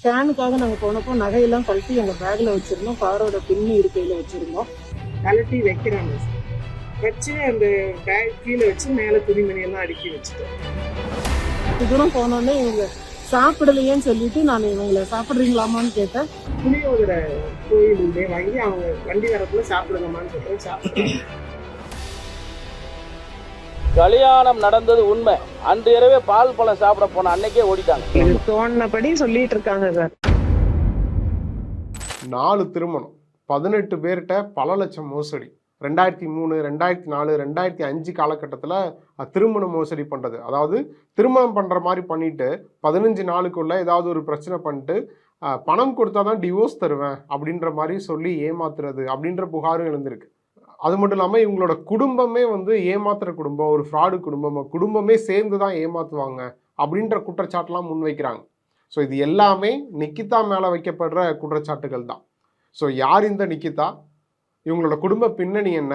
ஸ்கேனுக்காக நாங்கள் போனப்போ நகையெல்லாம் கழட்டி எங்கள் பேக்கில் வச்சிருந்தோம். காரோட பின்னு இருக்கையில் வச்சிருந்தோம். கழட்டி வைக்கிறாங்க சார் வச்சு அந்த பேக் கீழே வச்சு மேலே துணிமணி எல்லாம் அடுக்கி வச்சுட்டோம். தூரம் போனோடனே இவங்க சாப்பிடலையேன்னு சொல்லிட்டு நான் இவங்களை சாப்பிட்றீங்களாமான்னு கேட்டேன். புளியோதரை கோயிலுடைய வாங்கி அவங்க வண்டி வரப்புல சாப்பிடுங்கம்மான்னு சொல்லிட்டு சாப்பிடுறேன் கல்யாணம் நடந்தது உண்மை. அன்று இரவே பால் பழம் சாப்பிட போன அன்னைக்கே ஓடிட்டாங்க. தோணுனபடி சொல்லிட்டு இருக்காங்க சார். நாலு திருமணம். பதினெட்டு பேர்கிட்ட பல லட்சம் மோசடி. ரெண்டாயிரத்தி மூணு ரெண்டாயிரத்தி நாலு ரெண்டாயிரத்தி அஞ்சு காலகட்டத்தில் திருமண மோசடி பண்ணுறது அதாவது திருமணம் பண்ணுற மாதிரி பண்ணிட்டு பதினஞ்சு நாளுக்குள்ள ஏதாவது ஒரு பிரச்சனை பண்ணிட்டு அஹ், பணம் கொடுத்தா தான் டிவோர்ஸ் தருவேன் அப்படின்ற மாதிரி சொல்லி ஏமாத்துறது அப்படின்ற புகாரும் எழுந்திருக்கு. அது மட்டும் இல்லாமல் இவங்களோட குடும்பமே வந்து ஏமாத்துற குடும்பம் ஒரு ஃப்ராடு குடும்பம் குடும்பமே சேர்ந்து தான் ஏமாத்துவாங்க அப்படின்ற குற்றச்சாட்டுலாம் முன்வைக்கிறாங்க. ஸோ இது எல்லாமே நிக்கிதா மேலே வைக்கப்படுற குற்றச்சாட்டுகள் தான். ஸோ யார் இந்த நிக்கிதா? இவங்களோட குடும்ப பின்னணி என்ன?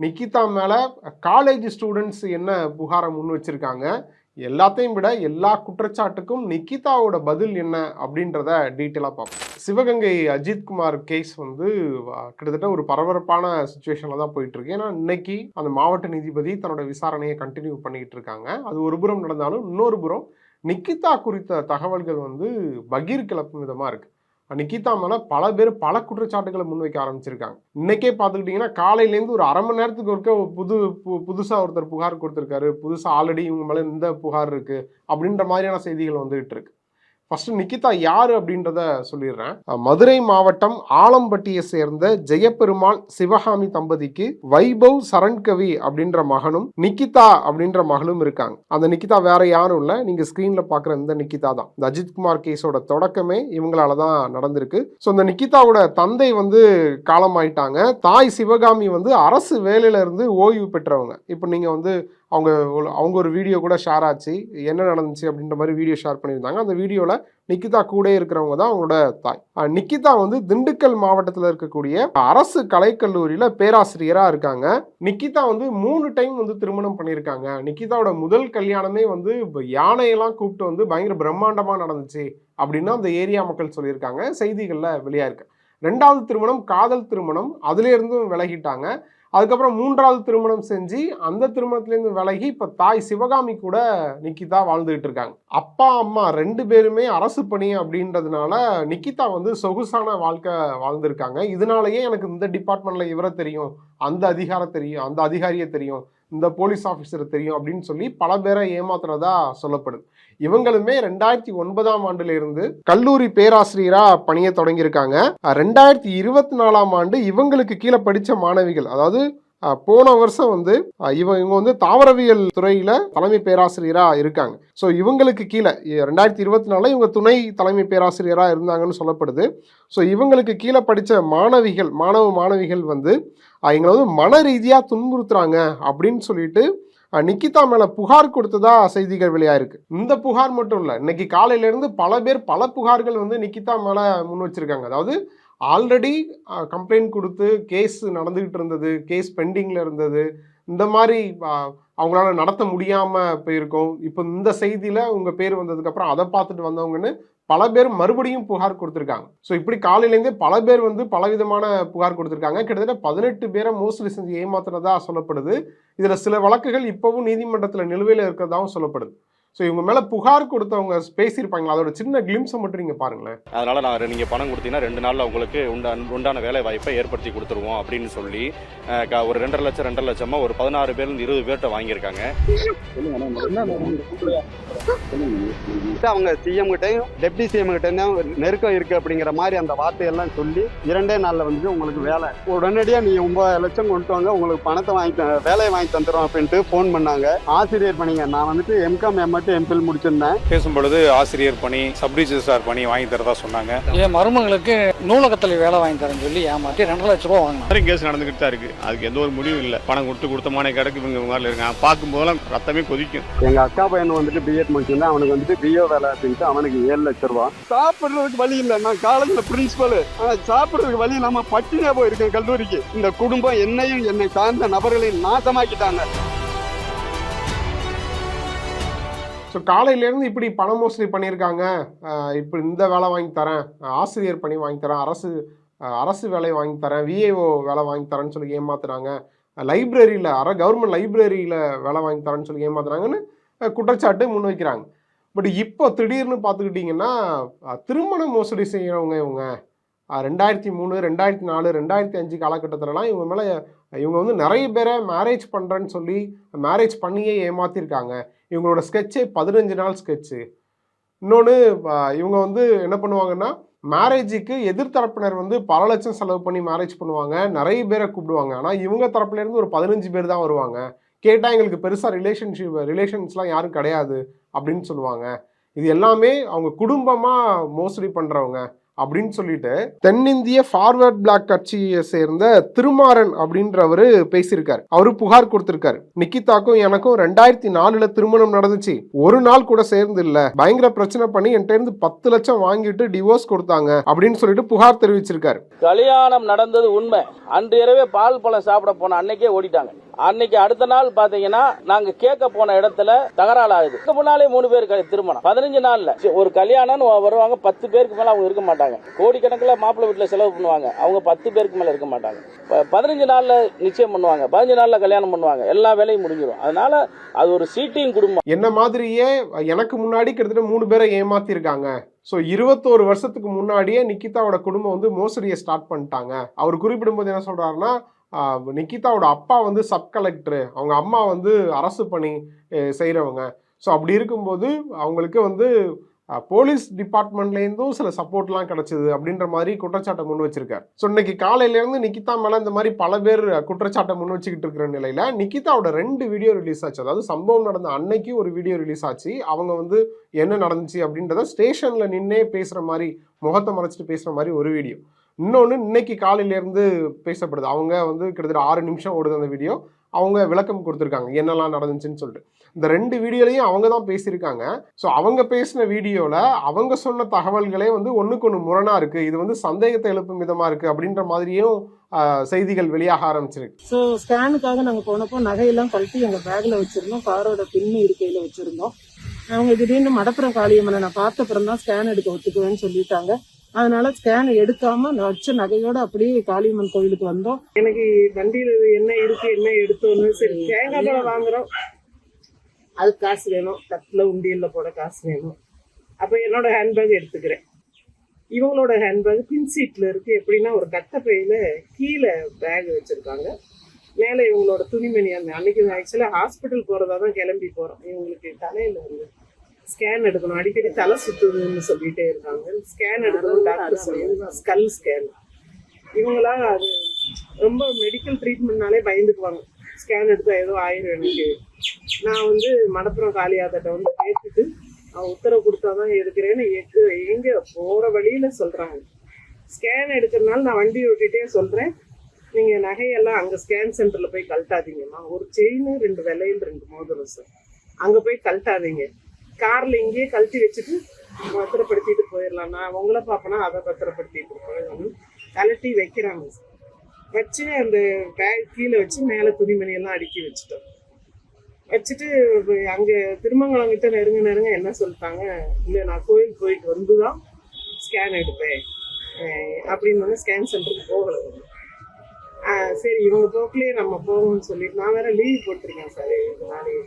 நிக்கிதா மேலே காலேஜ் ஸ்டூடெண்ட்ஸ் என்ன புகாரை முன் வச்சிருக்காங்க எல்லாத்தையும் விட எல்லா குற்றச்சாட்டுக்கும் நிக்கிதாவோட பதில் என்ன அப்படின்றத டீட்டெயிலாக பார்ப்போம். சிவகங்கை அஜித்குமார் கேஸ் வந்து கிட்டத்தட்ட ஒரு பரபரப்பான சுச்சுவேஷனில் தான் போயிட்டு இருக்கு. ஏன்னா இன்னைக்கு அந்த மாவட்ட நீதிபதி தன்னோட விசாரணையை கண்டினியூ பண்ணிக்கிட்டு இருக்காங்க. அது ஒரு புறம் நடந்தாலும் இன்னொரு புறம் நிக்கிதா குறித்த தகவல்கள் வந்து பகீர் கிளப்பும் விதமாக இருக்குது நிக்கிதா மேல பல பேர் பல குற்றச்சாட்டுகளை முன்வைக்க ஆரம்பிச்சிருக்காங்க. இன்னைக்கே பார்த்துக்கிட்டிங்கன்னா காலையிலேருந்து ஒரு அரை மணி நேரத்துக்கு ஒருக்க புது பு- புதுசா ஒருத்தர் புகார் கொடுத்துருக்காரு. புதுசா ஆல்ரெடி இவங்க மேல இந்த புகார் இருக்கு அப்படின்ற மாதிரியான செய்திகள் வந்துகிட்டு இருக்கு. ஃபர்ஸ்ட் நிக்கிதா யாரு அப்படின்றத சொல்லிடுறேன். மதுரை மாவட்டம் ஆலம்பட்டியை சேர்ந்த ஜெயபெருமாள் சிவகாமி தம்பதிக்கு வைபவ் சரண்கவி அப்படின்ற மகனும் நிக்கிதா அப்படின்ற மகளும் இருக்காங்க. அந்த நிக்கிதா வேற யாரும் இல்ல. நீங்க ஸ்கிரீன்ல பாக்குற இந்த நிக்கிதா தான். இந்த அஜித்குமார் கேஸோட தொடக்கமே இவங்களால தான் நடந்திருக்கு. ஸோ இந்த நிக்கிதாவோட தந்தை வந்து காலமாயிட்டாங்க. தாய் சிவகாமி வந்து அரசு வேலையில இருந்து ஓய்வு பெற்றவங்க. இப்போ நீங்க வந்து அவங்க ஒரு- அவங்க ஒரு வீடியோ கூட ஷேர் ஆச்சு. என்ன நடந்துச்சு அப்படின்ற மாதிரி வீடியோ ஷேர் பண்ணியிருந்தாங்க. அந்த வீடியோவில் நிக்கிதா கூட இருக்கிறவங்க தான் அவங்களோட தாய். நிக்கிதா வந்து திண்டுக்கல் மாவட்டத்தில் இருக்கக்கூடிய அரசு கலைக்கல்லூரியில் பேராசிரியராக இருக்காங்க. நிக்கிதா வந்து மூணு டைம் வந்து திருமணம் பண்ணியிருக்காங்க. நிக்கிதாவோட முதல் கல்யாணமே வந்து யானையெல்லாம் கூப்பிட்டு வந்து பயங்கர பிரம்மாண்டமாக நடந்துச்சு அப்படின்னு அந்த ஏரியா மக்கள் சொல்லியிருக்காங்க. செய்திகளில் வெளியாயிருக்கு. ரெண்டாவது திருமணம் காதல் திருமணம் அதுலேருந்தும் விலகிட்டாங்க. அதுக்கப்புறம் மூன்றாவது திருமணம் செஞ்சு அந்த திருமணத்திலேருந்து விலகி இப்போ தாய் சிவகாமி கூட நிக்கிதா வாழ்ந்துகிட்டு இருக்காங்க. அப்பா அம்மா ரெண்டு பேருமே அரசு பணி அப்படின்றதுனால நிக்கிதா வந்து சொகுசான வாழ்க்கை வாழ்ந்திருக்காங்க. இதனாலயே எனக்கு இந்த டிபார்ட்மெண்ட்ல இவரை தெரியும் அந்த அதிகாரம் தெரியும் அந்த அதிகாரியை தெரியும் இந்த போலீஸ் ஆஃபீஸரை தெரியும் அப்படின்னு சொல்லி பல பேரை ஏமாத்துறதா சொல்லப்படுது. இவங்களுமே ரெண்டாயிரத்தி ஒன்பதாம் ஆண்டுல இருந்து கல்லூரி பேராசிரியரா பணியை தொடங்கியிருக்காங்க. ரெண்டாயிரத்தி இருபத்தி நாலாம் ஆண்டு இவங்களுக்கு கீழே படித்த மாணவிகள் அதாவது போன வருஷம் வந்து இவங்க இவங்க வந்து தாவரவியல் துறையில தலைமை பேராசிரியரா இருக்காங்க. ஸோ இவங்களுக்கு கீழே ரெண்டாயிரத்தி இருபத்தி நாலில் இவங்க துணை தலைமை பேராசிரியரா இருந்தாங்கன்னு சொல்லப்படுது. ஸோ இவங்களுக்கு கீழே படித்த மாணவிகள் மாணவ மாணவிகள் வந்து எங்களை வந்து மன ரீதியாக துன்புறுத்துறாங்க அப்படின்னு சொல்லிட்டு நிக்கிதா மேல புகார் கொடுத்ததா செய்திகள் வெளியாயிருக்கு. இந்த புகார் மட்டும் இல்லை இன்னைக்கு காலையிலேருந்து பல பேர் பல புகார்கள் வந்து நிக்கிதா மேல முன் வச்சிருக்காங்க. அதாவது ஆல்ரெடி கம்ப்ளைண்ட் கொடுத்து கேஸ் நடந்துக்கிட்டு இருந்தது கேஸ் பெண்டிங்கில் இருந்தது. இந்த மாதிரி அவங்களால நடத்த முடியாமல் போயிருக்கோம். இப்போ இந்த செய்தியில் உங்கள் பேர் வந்ததுக்கப்புறம் அதை பார்த்துட்டு வந்தவங்கன்னு பல பேர் மறுபடியும் புகார் கொடுத்துருக்காங்க. ஸோ இப்படி காலையிலேருந்தே பல பேர் வந்து பலவிதமான புகார் கொடுத்துருக்காங்க. கிட்டத்தட்ட பதினெட்டு பேரை மோசடி செஞ்சு ஏமாத்துறதா சொல்லப்படுது. இதில் சில வழக்குகள் இப்போவும் நீதிமன்றத்தில் நிலுவையில் இருக்கிறதாவும் சொல்லப்படுது. ஸோ இவங்க மேல புகார் கொடுத்தவங்க பேசியிருப்பாங்களா? அதோட சின்ன கிளிம்ஸை மட்டும் நீங்க பாருங்களேன். அதனால நான் நீங்க பணம் கொடுத்தீங்கன்னா ரெண்டு நாள்ல உங்களுக்கு உண்டான உண்டான வேலை வாய்ப்பை ஏற்படுத்தி கொடுத்துருவோம் அப்படின்னு சொல்லி ஒரு ரெண்டரை லட்சம் ரெண்டரை லட்சமா ஒரு பதினாறு பேர் இருந்து இருபது பேர்கிட்ட வாங்கியிருக்காங்க. அவங்க சிஎம் கிட்டையும் டெப்டி சிஎம் கிட்டையும் நெருக்கம் இருக்கு அப்படிங்கிற மாதிரி அந்த வார்த்தையெல்லாம் சொல்லி இரண்டே நாள்ல வந்து உங்களுக்கு வேலை. உடனடியா நீ ஒன்பது லட்சம் கொண்டு வாங்க உங்களுக்கு பணத்தை வாங்கி த- வேலையை வாங்கி தந்துடும் அப்படின்ட்டு ஃபோன் பண்ணாங்க. ஆசிரியர் பணிங்க நான் வந்துட்டு எம்காம் எம்எட்டு எம்பில் முடிச்சிருந்தேன். பேசும் பொழுது ஆசிரியர் பணி சப் ரிஜிஸ்ட்ரார் பணி வாங்கி தரதா சொன்னாங்க. என் மருமகளுக்கு நூலகத்தில் வேலை வாங்கி தரேன்னு சொல்லி ஏமாற்றி ரெண்டரை லட்ச ரூபா வாங்கினேன் கேஸ் நடந்துகிட்டு தான் இருக்கு. அதுக்கு எந்த ஒரு முடிவும் இல்லை. பணம் கொடுத்து கொடுத்தமான கிடக்கு இவங்க மாதிரி இருக்காங்க. பார்க்கும்போதெல்லாம் ரத்தமே கொதிக்கும். எங்க அக்கா பையன் வந்துட்டு பிஎட் முடிச்சிருந்தேன் அவனுக்கு வந்துட்டு பிஓ வேலை அப்படின்ட்டு அவனுக்கு ஏழு லட்ச ரூபா. சாப்பிடுறதுக்கு வழி இல்லை நான் காலேஜ்ல பிரின்சிபல் ஆனா சாப்பிடுறதுக்கு வழி இல்லாம பட்டினியா போயிருக்கேன் கல்லூரிக்கு. இந்த குடும்பம் என்னையும் என்னை சார்ந்த நபர்களையும் நாசமாக்கிட்டாங்க. ஸோ காலையிலேருந்து இப்படி பண மோசடி பண்ணியிருக்காங்க. இப்படி இந்த வேலை வாங்கி தரேன். ஆசிரியர் பணி வாங்கி தரேன். அரசு அரசு வேலை வாங்கி தரேன். விஏஓ வேலை வாங்கி தரேன்னு சொல்லி ஏமாத்துறாங்க. லைப்ரரியில் அற கவர்மெண்ட் லைப்ரரியில் வேலை வாங்கி தரேன்னு சொல்லி ஏமாத்துறாங்கன்னு குற்றச்சாட்டு முன்வைக்கிறாங்க. பட் இப்போ திடீர்னு பார்த்துக்கிட்டிங்கன்னா திருமண மோசடி செய்கிறவங்க இவங்க ரெண்டாயிரத்தி மூணு ரெண்டாயிரத்தி நாலு ரெண்டாயிரத்தி அஞ்சு காலகட்டத்திலலாம் இவங்க மேலே இவங்க வந்து நிறைய பேரை மேரேஜ் பண்ணுறேன்னு சொல்லி மேரேஜ் பண்ணியே ஏமாற்றிருக்காங்க இவங்களோட ஸ்கெட்சே பதினஞ்சு நாள் ஸ்கெட்சு இன்னொன்று இவங்க வந்து என்ன பண்ணுவாங்கன்னா மேரேஜுக்கு எதிர்த்தரப்பினர் வந்து பல லட்சம் செலவு பண்ணி மேரேஜ் பண்ணுவாங்க. நிறைய பேரை கூப்பிடுவாங்க. ஆனால் இவங்க தரப்புலேருந்து ஒரு பதினஞ்சு பேர் தான் வருவாங்க. கேட்டால் எங்களுக்கு பெருசாக ரிலேஷன்ஷிப் ரிலேஷன்ஸ்லாம் யாரும் கிடையாது அப்படின்னு சொல்லுவாங்க. இது எல்லாமே அவங்க குடும்பமாக மோசடி பண்ணுறவங்க அப்படின்னு சொல்லிட்டு தென்னிந்திய ஃபார்வர்ட் பிளாக் கட்சியை சேர்ந்த திருமாறன் அப்படின்றவரு பேசியிருக்காரு. அவரு புகார் கொடுத்திருக்காரு. நிக்கிதாக்கும் எனக்கும் ரெண்டாயிரத்தி நாலுல திருமணம் நடந்துச்சு. ஒரு நாள் கூட சேர்ந்து இல்ல. பயங்கர பிரச்சனை பண்ணி என்கிட்ட இருந்து பத்து லட்சம் வாங்கிட்டு டிவோர்ஸ் கொடுத்தாங்க அப்படின்னு சொல்லிட்டு புகார் தெரிவிச்சிருக்காரு. கல்யாணம் நடந்தது உண்மை. அன்று இரவே பால் பழம் சாப்பிட போன அன்னைக்கே ஓடிட்டாங்க. அன்னைக்கு அடுத்த நாள் பாத்தீங்கன்னா நாங்க கேட்க போன இடத்துல தகராறு ஆகுது இதுக்கு முன்னாலே மூணு பேர் திருமணம். பதினஞ்சு நாள்ல. சரி, ஒரு கல்யாணம் வருவாங்க பத்து பேருக்கு மேல அவங்க இருக்க மாட்டாங்க. கோடிக்கணக்கில் மாப்பிள்ளை வீட்டுல செலவு பண்ணுவாங்க. அவங்க பத்து பேருக்கு மேல இருக்க மாட்டாங்க. பதினஞ்சு நாள்ல நிச்சயம் பண்ணுவாங்க. பதினஞ்சு நாள்ல கல்யாணம் பண்ணுவாங்க. எல்லா வேலையும் முடிஞ்சிடும் அதனால அது ஒரு சீட்டிங் குடும்பம். என்ன மாதிரியே எனக்கு முன்னாடி கிட்டத்தட்ட மூணு பேரை ஏமாத்திருக்காங்க. ஸோ இருபத்தோரு வருஷத்துக்கு முன்னாடியே நிக்கிதாவோட குடும்பம் வந்து மோசடியை ஸ்டார்ட் பண்ணிட்டாங்க. அவர் குறிப்பிடும்போது என்ன சொல்றாருன்னா நிக்கிதாவோட அப்பா வந்து சப் கலெக்டரு. அவங்க அம்மா வந்து அரசு பணி செய்கிறவங்க ஸோ அப்படி இருக்கும்போது அவங்களுக்கு வந்து போலீஸ் டிபார்ட்மெண்ட்லேருந்தும் சில சப்போர்ட்லாம் கிடச்சிது அப்படின்ற மாதிரி குற்றச்சாட்டை முன் வச்சிருக்காரு. ஸோ இன்னைக்கு காலையிலேருந்து நிக்கிதா மேலே இந்த மாதிரி பல பேர் குற்றச்சாட்டை முன் வச்சுக்கிட்டு இருக்கிற நிலையில் நிக்கிதாவோட ரெண்டு வீடியோ ரிலீஸ் ஆச்சு. அதாவது சம்பவம் நடந்த அன்னைக்கு ஒரு வீடியோ ரிலீஸ் ஆச்சு. அவங்க வந்து என்ன நடந்துச்சு அப்படின்றத ஸ்டேஷனில் நின்னே பேசுகிற மாதிரி முகத்தை மறைச்சிட்டு பேசுகிற மாதிரி ஒரு வீடியோ. இன்னொன்று இன்னைக்கு காலையிலேருந்து பேசப்படுது. அவங்க வந்து கிட்டத்தட்ட ஆறு நிமிஷம் ஓடுது அந்த வீடியோ அவங்க விளக்கம் கொடுத்துருக்காங்க. என்னெல்லாம் நடந்துச்சுன்னு சொல்லிட்டு. இந்த ரெண்டு வீடியோலையும் அவங்க தான் பேசியிருக்காங்க. ஸோ அவங்க பேசின வீடியோவில் அவங்க சொன்ன தகவல்களே வந்து ஒன்றுக்கு ஒன்று முரணாக இருக்குது இது வந்து சந்தேகத்தை எழுப்பும் விதமாக இருக்குது அப்படின்ற மாதிரியும் செய்திகள் வெளியாக ஆரம்பிச்சிருக்கு. ஸோ ஸ்கேனுக்காக நாங்கள் போனப்போ நகையெல்லாம் கழட்டி எங்கள் பேக்கில் வச்சுருந்தோம். காரோட பின்னு இருக்கையில் வச்சுருந்தோம். அவங்க திடீர்னு மடப்புறம் காளியம்மனை நான் பார்த்த அப்புறம் தான் ஸ்கேன் எடுக்க ஒத்துக்குவேன்னு சொல்லிட்டாங்க. அதனால ஸ்கேன் எடுக்காம நான் வச்ச நகையோட அப்படியே காளியம்மன் கோவிலுக்கு வந்தோம். எனக்கு வண்டியில் என்ன இருக்கு என்ன எடுத்தோன்னு சரி தேங்காய் பழம் வாங்குறோம். அதுக்கு காசு வேணும். தட்டுல உண்டியல்ல போட காசு வேணும். அப்போ என்னோட ஹேண்ட்பேக் எடுத்துக்கிறேன். இவங்களோட ஹேண்ட்பேக் பின் சீட்ல இருக்கு. எப்படின்னா ஒரு கட்டப்பையில கீழே பேக் வச்சிருக்காங்க. மேலே இவங்களோட துணிமணி அந்த அன்னைக்கு ஆக்சுவலாக ஹாஸ்பிட்டல் போகிறதா தான் கிளம்பி போகிறோம் இவங்களுக்கு தலையில் வந்து ஸ்கேன் எடுக்கணும். அடிக்கடி தலை சுத்துதுன்னு சொல்லிட்டே இருக்காங்க. ஸ்கேன் எடுக்கணும் டாக்டர் சொல்லுங்க ஸ்கல் ஸ்கேன் இவங்களா அது ரொம்ப மெடிக்கல் ட்ரீட்மெண்ட்னாலே பயந்துக்குவாங்க. ஸ்கேன் எடுத்தா ஏதோ ஆயிரும் எனக்கு. நான் வந்து மடப்புறம் காளியாத்தட்ட வந்து கேட்டுட்டு அவன் உத்தரவு கொடுத்தாதான் எடுக்கிறேன்னு எங்க எங்க போற வழியில சொல்றாங்க. ஸ்கேன் எடுக்கிறதுனால நான் வண்டி ஓட்டிட்டே சொல்றேன். நீங்க நகையெல்லாம் அங்க ஸ்கேன் சென்டர்ல போய் கழட்டாதீங்கம்மா. ஒரு செயின் ரெண்டு விலையில் ரெண்டு மோதிரம் சார் அங்க போய் கழட்டாதீங்க. கார்ல இங்கேயே கழட்டி வச்சுட்டு பத்திரப்படுத்திட்டு போயிடலாம் நான் உங்களை பார்ப்பனா அதை பத்திரப்படுத்திட்டு போயிடலாம் கழட்டி வைக்கிறாங்க. சார் வச்சு அந்த பேக் கீழே வச்சு மேலே துணிமணி எல்லாம் அடுக்கி வச்சுட்டோம். வச்சுட்டு அங்கே திருமங்கலம் கிட்ட நெருங்க நெருங்க என்ன சொல்லிட்டாங்க? இல்லை நான் கோயில் போயிட்டு வந்து தான் ஸ்கேன் எடுப்பேன் அப்படின்னு ஸ்கேன் சென்டருக்கு போகலை. சரி இவங்க போக்குலயே நம்ம போகணும்னு சொல்லிட்டு நான் வேற லீவ் போட்டிருக்கேன் சார். நாளைக்கு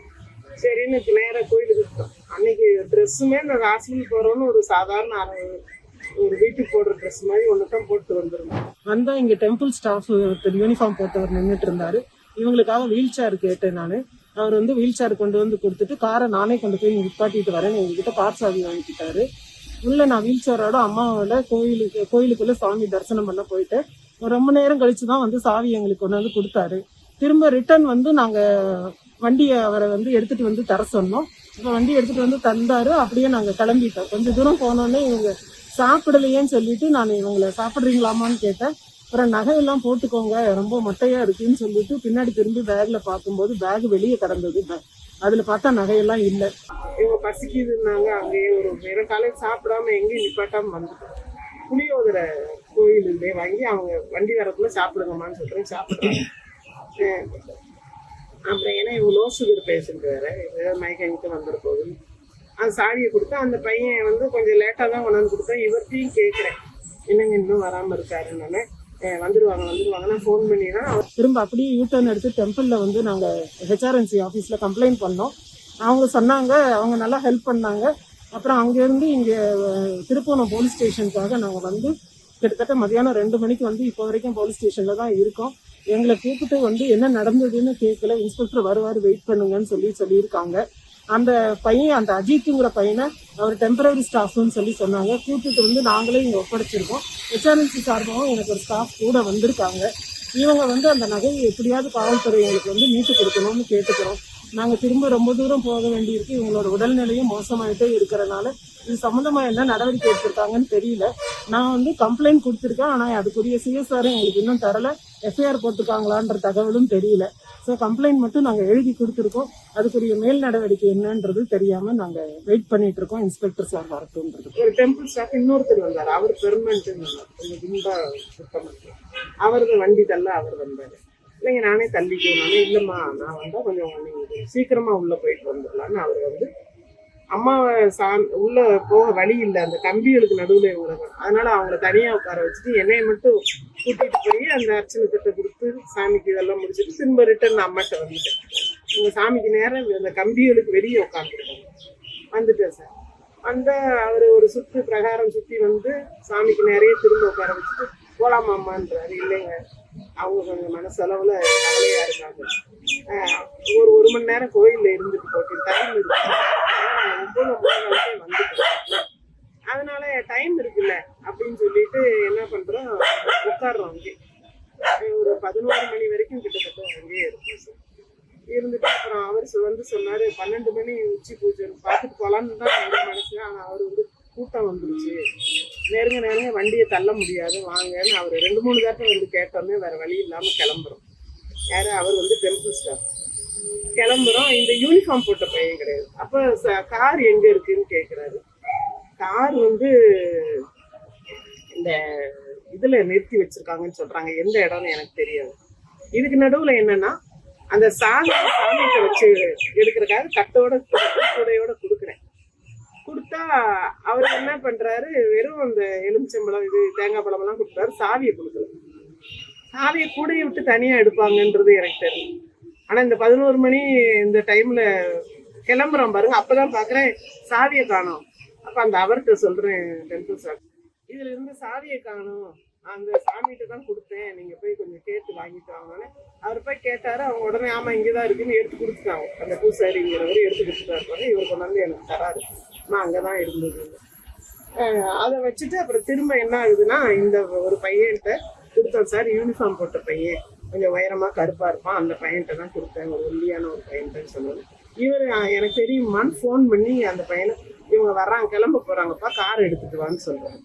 சரின்னு நேராக கோயிலுக்கு விட்டோம். அன்னைக்கு ட்ரெஸ்ஸுமே இந்த ஹாஸ்பிட்டல் போகிறோன்னு ஒரு சாதாரண ஒரு வீட்டுக்கு போடுற ட்ரெஸ் மாதிரி ஒன்று தான் போட்டு வந்துருந்தோம். வந்தால் இங்கே டெம்பிள் ஸ்டாஃப் ஒருத்தர் யூனிஃபார்ம் போட்டவர் நின்றுட்டு இருந்தாரு. இவங்களுக்காக வீல் சேர் கேட்டேன் நான். அவர் வந்து வீல் சேர் கொண்டு வந்து கொடுத்துட்டு காரை நானே கொண்டு போய் நிப்பாட்டிட்டு வரேன். எங்ககிட்ட கார் சாவி வாங்கிக்கிட்டாரு உள்ள நான் வீல் சேரோட அம்மாவோட கோயிலுக்கு கோயிலுக்குள்ள சாமி தரிசனம் பண்ண போயிட்டேன். ஒரு ரொம்ப நேரம் கழிச்சு தான் வந்து சாவி எங்களுக்கு கொண்டு வந்து கொடுத்தாரு. திரும்ப ரிட்டர்ன் வந்து நாங்கள் வண்டியை அவரை வந்து எடுத்துட்டு வந்து தர சொன்னோம். இப்போ வண்டி எடுத்துட்டு வந்து தந்தாரு. அப்படியே நாங்கள் கிளம்பிட்டோம். கொஞ்சம் தூரம் போனோடனே இவங்க சாப்பிடலையேன்னு சொல்லிட்டு நான் இவங்களை சாப்பிட்றீங்களாமான்னு கேட்டேன். அப்புறம் நகையெல்லாம் போட்டுக்கோங்க. ரொம்ப மொட்டையா இருக்குன்னு சொல்லிட்டு பின்னாடி திரும்பி பேக்ல பார்க்கும்போது பேக் வெளியே கிடந்தது. அதுல பார்த்தா நகையெல்லாம் இல்லை. இவங்க பசிக்குதுன்னாங்க. அங்கேயே ஒரு வெறும் காலையில் சாப்பிடாம எங்கேயும் நிப்பாட்டாம வந்துட்டோம். புளியோதரை கோயிலுமே வாங்கி அவங்க வண்டி வரக்குள்ள சாப்பிடுங்கம்மான்னு சொல்றேன் சாப்பிடுறாங்க. அப்புறம் ஏன்னா இவங்க லோ சுகர் பேஷண்ட் வேற. ஏதாவது மயக்கங்கிட்டு வந்துட போகுது அந்த சாடியை கொடுத்தா அந்த பையன் வந்து கொஞ்சம் லேட்டாக தான் கொண்டாந்து கொடுத்தா இவர்த்தையும் கேட்குறேன். என்னங்க இன்னும் வராமல் இருக்காருன்னு. வந்துருவாங்க வந்துடுவாங்க நான் ஃபோன் பண்ணி தான் திரும்ப அப்படியே யூட்டர்ன் எடுத்து டெம்பிளில் வந்து நாங்கள் ஹெச்ஆர்என்சி ஆஃபீஸில் கம்ப்ளைண்ட் பண்ணோம். அவங்க சொன்னாங்க அவங்க நல்லா ஹெல்ப் பண்ணாங்க. அப்புறம் அங்கேருந்து இங்கே திருப்பூணம் போலீஸ் ஸ்டேஷனுக்காக நாங்கள் வந்து கிட்டத்தட்ட மதியானம் ரெண்டு மணிக்கு வந்து இப்போ வரைக்கும் போலீஸ் ஸ்டேஷனில் தான் இருக்கோம். எங்களை கூப்பிட்டு வந்து என்ன நடந்ததுன்னு கேட்கல. இன்ஸ்பெக்டர் வருவார் வெயிட் பண்ணுங்கன்னு சொல்லி சொல்லியிருக்காங்க. அந்த பையன் அந்த அஜித்துங்கிற பையனை அவர் டெம்பரரி ஸ்டாஃப்னு சொல்லி சொன்னாங்க. கூப்பிட்டு வந்து நாங்களே இங்கே ஒப்படைச்சிருக்கோம். எச்ஆர்என்சி சார்பாகவும் எனக்கு ஒரு ஸ்டாஃப் கூட வந்திருக்காங்க. இவங்க வந்து அந்த நகையை எப்படியாவது காவல்துறை எங்களுக்கு வந்து மீட்டு கொடுக்கணும்னு கேட்டுக்கிறோம். நாங்கள் திரும்ப ரொம்ப தூரம் போக வேண்டியிருக்கு. இவங்களோட உடல்நிலையும் மோசமாயிட்டே இருக்கிறனால இது சம்மந்தமாக என்ன நடவடிக்கை எடுத்திருக்காங்கன்னு தெரியல. நான் வந்து கம்ப்ளைண்ட் கொடுத்துருக்கேன். ஆனால் அதுக்குரிய சிஎஸ்ஆர் எங்களுக்கு இன்னும் தரல. எஃப்ஐஆர் போட்டிருக்காங்களான்ற தகவலும் தெரியல. ஸோ கம்ப்ளைண்ட் மட்டும் நாங்கள் எழுதி கொடுத்துருக்கோம். அதுக்குரிய மேல் நடவடிக்கை என்னன்றது தெரியாம நாங்க வெயிட் பண்ணிட்டு இருக்கோம் இன்ஸ்பெக்டர் சார் வரட்டும்ன்றது. ஒரு டெம்பிள் ஸ்டாஃப் இன்னொருத்தர் வந்தார். அவர் பெர்மனன்ட் கொஞ்சம் வண்டி தள்ள அவர் வந்தாரு. இல்லைங்க நானே தள்ளிக்குவேன் இல்லைம்மா நான் வந்தா கொஞ்சம் நீங்கள் சீக்கிரமா உள்ள போயிட்டு வந்துடலான்னு அவர் வந்து அம்மாவை சா உள்ள போக வழி இல்லை. அந்த கம்பிகளுக்கு நடுவில் இவங்க. அதனால அவங்கள தனியாக உட்கார வச்சுட்டு என்னையை மட்டும் கூட்டிட்டு போய் அந்த அர்ச்சனை தட்டை கொடுத்து சாமிக்கு இதெல்லாம் முடிச்சுட்டு திரும்ப ரிட்டர்ன் அம்மாட்ட வந்துட்டேன். உங்க சாமிக்கு நேரம் அந்த கம்பிகளுக்கு வெளியே உட்காந்துருக்காங்க வந்துட்டேன் சார். அந்த அவர் ஒரு சுற்று பிரகாரம் சுற்றி வந்து சாமிக்கு நிறைய திரும்ப உட்கார வச்சுட்டு போலாமாம்மான்றாரு. இல்லைங்க. அவங்க கொஞ்சம் மனசளவுல கவலையா இருக்காங்க. ஒரு ஒரு மணி நேரம் கோயில்ல இருந்துட்டு போட்டு டைம் இருக்கு ஒன்பது ஒன்பது வந்துட்டோம் அதனால டைம் இருக்குல்ல அப்படின்னு சொல்லிட்டு என்ன பண்றோம் உட்கார்றோம் அங்கே ஒரு பதினோரு மணி வரைக்கும் கிட்டத்தட்ட அங்கேயே இருக்கும் சார் இருந்துட்டு அப்புறம் அவர் சொ- வந்து சொன்னாரு பன்னெண்டு மணி உச்சி பூஜை பார்த்துட்டு போலான்னு தான் எங்க மனசு ஆனா அவர் வந்து கூட்டம் வந்துருச்சு நெருங்க நெருங்க வண்டியை தள்ள முடியாது வாங்கன்னு அவர் ரெண்டு மூணு தாட்டம் வந்து கேட்டோன்னே இல்லாமல் கிளம்புறோம். யாரு? அவர் வந்து டெம்பிள் ஸ்டாஃப் கிளம்புறோம். இந்த யூனிஃபார்ம் போட்ட பையன் கிடையாது. அப்போ கார் எங்கே இருக்குன்னு கேட்குறாரு கார் வந்து இந்த இதில் நிறுத்தி வச்சிருக்காங்கன்னு சொல்கிறாங்க எந்த இடம்னு எனக்கு தெரியாது. இதுக்கு நடுவில் என்னன்னா அந்த சாமி சாமிகிட்ட வச்சு எடுக்கிறக்காக கட்டோட கொடுத்து, கூடையோட கொடுக்குறேன். கொடுத்தா அவர் என்ன பண்றாரு? வெறும் அந்த எலுமிச்சம்பழம் இது தேங்காய் பழம் எல்லாம் கொடுத்தாரு சாவியை கொடுக்கல சாவியை கூடையை விட்டு தனியாக எடுப்பாங்கன்றது எனக்கு தெரியும். ஆனால் இந்த பதினோரு மணி இந்த டைமில் கிளம்புறோம் பாருங்க. அப்பதான் பார்க்குறேன் சாவியை காணோம். அப்போ அந்த அவர்கிட்ட சொல்கிறேன் டெம்பிள் சார். இதில் இருந்து சாவியை காணோம். அந்த சாமிகிட்ட தான் கொடுத்தேன். நீங்கள் போய் கொஞ்சம் கேட்டு வாங்கிட்டு வாங்கன்னு. அவர் போய் கேட்டார். அவங்க உடனே ஆமாம் இங்கே தான் இருக்குன்னு எடுத்து கொடுத்துட்டாங்க. அந்த பூசாரிங்கிறவர் எடுத்து கொடுத்துட்டாரு. இவர் கொண்டாந்து எனக்கு தராரு. நான் அங்கே தான் இருந்தது அதை வச்சுட்டு அப்புறம் திரும்ப என்ன ஆகுதுன்னா இந்த ஒரு பையன்கிட்ட கொடுத்தேன் சார் யூனிஃபார்ம் போட்ட பையன் கொஞ்சம் உயரமாக கருப்பாக இருப்பான் அந்த பையன்கிட்ட தான் கொடுத்தேன். ஒரு ஒல்லியான ஒரு பையன்கிட்ட சொன்னாரு இவர் எனக்கு தெரியுமான்னு ஃபோன் பண்ணி அந்த பையனை இவங்க வர்றாங்க கிளம்ப போகிறாங்கப்பா கார் எடுத்துகிட்டு வான்னு சொல்கிறாங்க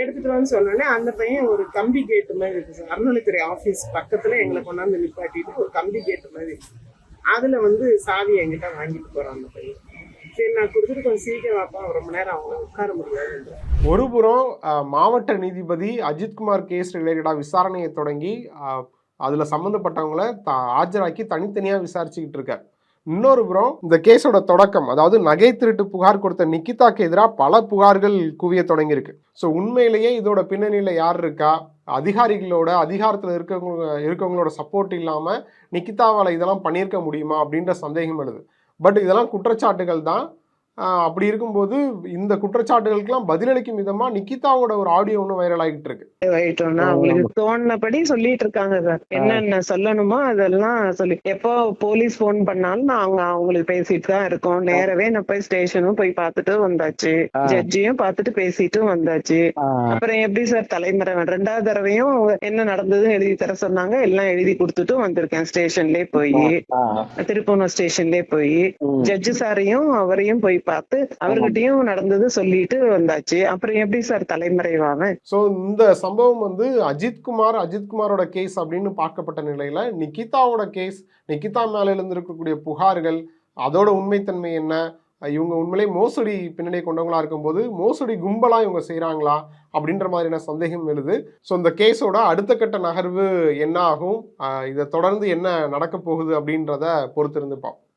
எடுத்துட்டு வந்து சொன்னோடனே அந்த பையன் ஒரு கம்பி கேட்டு மாதிரி இருக்கு சார். அருணாச்சரி ஆஃபீஸ் பக்கத்துல எங்களை கொண்டாந்து நிப்பாட்டிட்டு ஒரு கம்பி கேட்டு மாதிரி இருக்கு. அதுல வந்து சாவி எங்கிட்ட வாங்கிட்டு போறான் அந்த பையன். சரி நான் கொடுத்துட்டு கொஞ்சம் சீக்கிரம் ரொம்ப நேரம் அவங்க உட்கார முடியாது. ஒருபுறம் மாவட்ட நீதிபதி அஜித்குமார் கேஸ் ரிலேட்டடாக விசாரணையை தொடங்கி அதில் அதுல சம்மந்தப்பட்டவங்கள த ஆஜராக்கி தனித்தனியாக விசாரிச்சுக்கிட்டு இருக்கார் இன்னொரு புறம் இந்த கேஸோட தொடக்கம் அதாவது நகை திருட்டு புகார் கொடுத்த நிக்கிதாக்கு எதிராக பல புகார்கள் குவிய தொடங்கியிருக்கு. ஸோ உண்மையிலேயே இதோட பின்னணியில் யார் இருக்கா? அதிகாரிகளோட அதிகாரத்தில் இருக்கவங்க இருக்கவங்களோட சப்போர்ட் இல்லாமல் நிக்கிதாவால் இதெல்லாம் பண்ணியிருக்க முடியுமா? அப்படின்ற சந்தேகம் எழுது. பட் இதெல்லாம் குற்றச்சாட்டுகள் தான். அப்படி இருக்கும்போது இந்த குற்றச்சாட்டுகளுக்கெல்லாம் பதிலளிக்கும் விதமா நிக்கிதாவோட ஒரு ஆடியோ ஒன்று வைரல் ஆகிட்டு இருக்கு. அவங்களுக்கு தோணுனபடி சொல்லிட்டு இருக்காங்க சார் என்னென்ன சொல்லணுமோ அதெல்லாம் சொல்லி எப்போ போலீஸ் போன் பண்ணாலும் நாங்க அவங்களுக்கு பேசிட்டு தான் இருக்கோம். நேரவே நான் போய் ஸ்டேஷனும் போய் பார்த்துட்டு வந்தாச்சு. ஜட்ஜியும் பார்த்துட்டு பேசிட்டும் வந்தாச்சு. அப்புறம் எப்படி சார் தலைமுறை ரெண்டாவது தடவையும் என்ன நடந்ததுன்னு எழுதி தர சொன்னாங்க. எல்லாம் எழுதி கொடுத்துட்டும் வந்திருக்கேன் ஸ்டேஷன்லயே போய். திருப்பூணம் ஸ்டேஷன்லயே போய். ஜட்ஜு சாரையும் அவரையும் போய் பார்த்து அவர்கிட்டயும் நடந்தது சொல்லிட்டு வந்தாச்சு. அப்புறம் எப்படி சார் தலைமறைவாவேன் ஸோ இந்த சம்பவம் வந்து அஜித்குமார் அஜித்குமாரோட கேஸ் அப்படின்னு பார்க்கப்பட்ட நிலையில நிக்கிதாவோட கேஸ் நிக்கிதா மேல இருந்திருக்கக்கூடிய புகார்கள் அதோட உண்மைத்தன்மை என்ன? இவங்க உண்மையிலே மோசடி பின்னணி கொண்டவங்களா இருக்கும்போது மோசடி கும்பலா இவங்க செய்றாங்களா? அப்படின்ற மாதிரியான சந்தேகம் எழுது. ஸோ இந்த கேஸோட அடுத்த கட்ட நகர்வு என்ன ஆகும்? இதை தொடர்ந்து என்ன நடக்க போகுது அப்படின்றத பொறுத்திருந்து பார்ப்போம்.